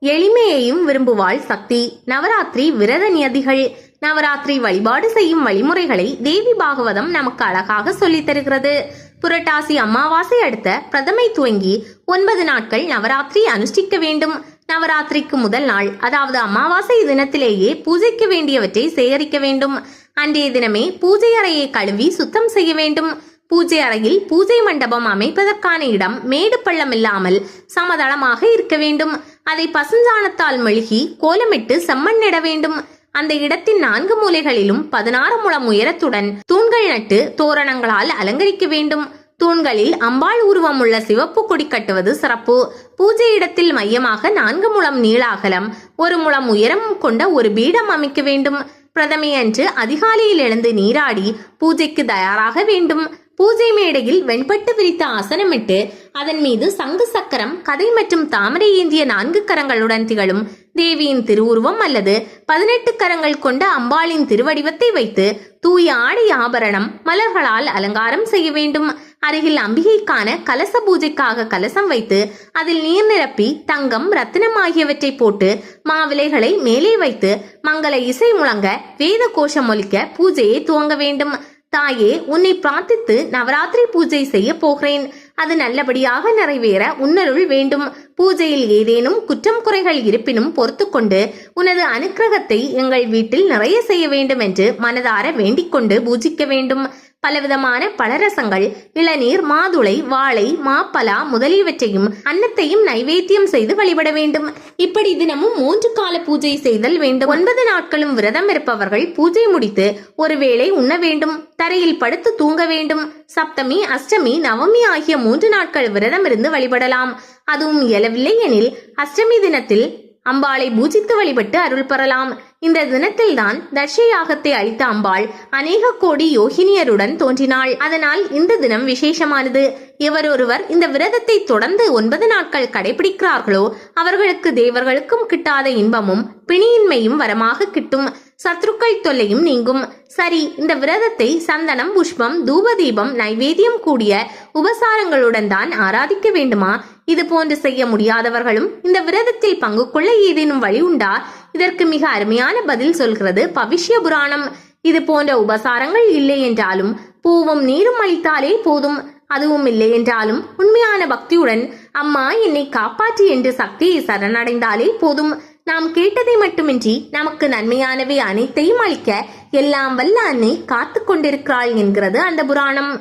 எளிமையையும் விரும்புவாள் சக்தி. நவராத்திரி விரத நியதிகள். நவராத்திரி வழிபாடு செய்யும் வழிமுறைகளை தேவி பாகவதம் நமக்கு அழகாக சொல்லித் தருகிறது. புரட்டாசி அமாவாசை அடுத்த பிரதமை துவங்கி ஒன்பது நாட்கள் நவராத்திரி அனுஷ்டிக்க வேண்டும். நவராத்திரிக்கு முதல் நாள் அதாவது அமாவாசை தினத்திலேயே பூஜைக்கு வேண்டியவற்றை சேகரிக்க வேண்டும். அன்றைய தினமே பூஜை அறையை கழுவி சுத்தம் செய்ய வேண்டும். பூஜை அறையில் பூஜை மண்டபம் அமைப்பதற்கான இடம் மேடு பள்ளம் இல்லாமல் சமதளமாக இருக்க வேண்டும். அதை பசுஞ்சாணத்தால் மெழுகி கோலமிட்டு செம்மண் இட வேண்டும். அந்த இடத்தின் நான்கு மூலைகளிலும் பதினாறு முழம் உயரத்துடன் தூண்கள் நட்டு தோரணங்களால் அலங்கரிக்க வேண்டும். தூண்களில் அம்பாள் உருவம் உள்ள சிவப்பு கொடி கட்டுவது சிறப்பு. பூஜை இடத்தில் மையமாக நான்கு முழம் நீளாகலம் ஒரு முழம் உயரம் கொண்ட ஒரு பீடம் அமைக்க வேண்டும். பிரதமை அன்று அதிகாலையில் எழுந்து நீராடி பூஜைக்கு தயாராக வேண்டும். பூஜை மேடையில் வெண்பட்டு விரித்த ஆசனமிட்டு அதன் மீது சங்கு சக்கரம் கதை மற்றும் தாமரை ஏந்திய நான்கு கரங்களுடன் திகழும். தேவியின் திருவுருவம் அல்லது பதினெட்டு கரங்கள் கொண்ட அம்பாளின் திருவடிவத்தை வைத்து தூய ஆடை ஆபரணம் மலர்களால் அலங்காரம் செய்ய வேண்டும். அருகில் அம்பிகைக்கான கலச பூஜைக்காக கலசம் வைத்து அதில் நீர் நிரப்பி தங்கம் ரத்தினம் ஆகியவற்றை போட்டு மாவிலைகளை மேலே வைத்து மங்கள இசை முழங்க வேத கோஷம் ஒலிக்க பூஜையை துவங்க வேண்டும். தாயே உன்னை பிரார்த்தித்து நவராத்திரி பூஜை செய்ய போகிறேன். அது நல்லபடியாக நிறைவேற உன்னருள் வேண்டும். பூஜையில் ஏதேனும் குற்றம் குறைகள் இருப்பினும் பொறுத்துக்கொண்டு உனது அனுக்கிரகத்தை எங்கள் வீட்டில் நிறைய செய்ய வேண்டும் என்று மனதார வேண்டிக் கொண்டு பூஜிக்க வேண்டும். பலவிதமான பலரசங்கள் இளநீர் மாதுளை வாழை மாப்பலா முதலியவற்றையும் அன்னத்தையும் நைவேத்தியம் செய்து வழிபட வேண்டும். இப்படி தினமும் மூன்று கால பூஜை செய்தல் வேண்டும். ஒன்பது நாட்களும் விரதம் இருப்பவர்கள் பூஜை முடித்து ஒருவேளை உண்ண வேண்டும். தரையில் படுத்து தூங்க வேண்டும். சப்தமி அஷ்டமி நவமி ஆகிய மூன்று நாட்கள் விரதம் இருந்து வழிபடலாம். அதுவும் இயலவில்லை எனில் அஷ்டமி தினத்தில் அம்பாளை பூஜித்து வழிபட்டு அருள் பெறலாம். இந்த தினத்தில்தான் தட்சயாகத்தை அளித்த அம்பாள் அநேக கோடி யோகினியருடன் தோன்றினாள். அதனால் இந்த தினம் விசேஷமானது. இவர் ஒருவர் இந்த விரதத்தை தொடர்ந்து ஒன்பது நாட்கள் கடைபிடிக்கிறார்களோ அவர்களுக்கு தேவர்களுக்கும் கிட்டாத இன்பமும் பிணியின்மையும் வரமாக கிட்டும். சத்ருக்கள் தொல்லையும் நீங்கும். சரி இந்த விரதத்தை சந்தனம் புஷ்பம் தூபதீபம் நைவேத்தியம் கூடிய உபசாரங்களுடன் தான் ஆராதிக்க வேண்டுமா? இது போன்று செய்ய முடியாதவர்களும் இந்த விரதத்தில் பங்கு கொள்ள ஏதேனும் வழி உண்டா? இதற்கு மிக அருமையான பதில் சொல்கிறது பவிஷ்ய புராணம். இது போன்ற உபசாரங்கள் இல்லை என்றாலும் பூவும் நீரும் அளித்தாலே போதும். அதுவும் இல்லை என்றாலும் உண்மையான பக்தியுடன் அம்மா என்னை காப்பாற்று என்று சக்தியை சரணடைந்தாலே போதும். நாம் கேட்டதை மட்டுமின்றி நமக்கு நன்மையானவை அனைத்தையும் அளிக்க எல்லாம் வல்ல அன்னை காத்து கொண்டிருக்கிறாள் என்கிறது அந்த புராணம்.